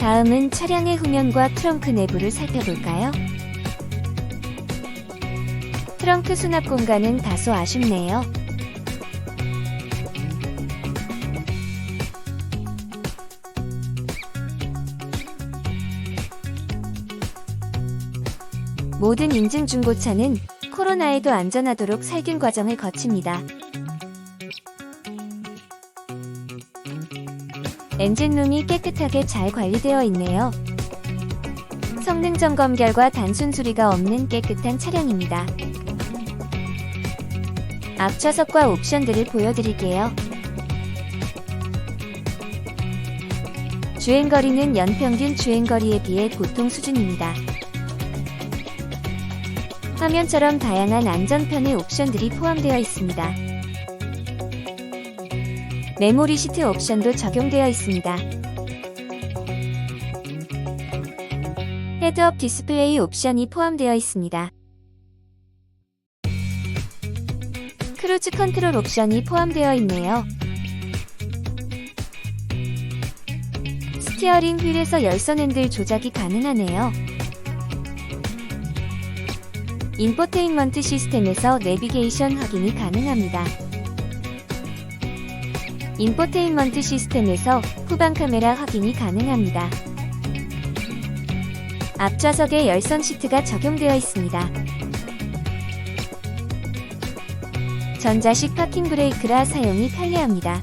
다음은 차량의 후면과 트렁크 내부를 살펴볼까요? 트렁크 수납 공간은 다소 아쉽네요. 모든 인증 중고차는 코로나에도 안전하도록 살균 과정을 거칩니다. 엔진룸이 깨끗하게 잘 관리되어 있네요. 성능 점검 결과 단순 수리가 없는 깨끗한 차량입니다. 앞 좌석과 옵션들을 보여드릴게요. 주행거리는 연평균 주행거리에 비해 보통 수준입니다. 화면처럼 다양한 안전편의 옵션들이 포함되어 있습니다. 메모리 시트 옵션도 적용되어 있습니다. 헤드업 디스플레이 옵션이 포함되어 있습니다. 크루즈 컨트롤 옵션이 포함되어 있네요. 스티어링 휠에서 열선 핸들 조작이 가능하네요. 인포테인먼트 시스템에서 내비게이션 확인이 가능합니다. 인포테인먼트 시스템에서 후방 카메라 확인이 가능합니다. 앞좌석에 열선 시트가 적용되어 있습니다. 전자식 파킹 브레이크라 사용이 편리합니다.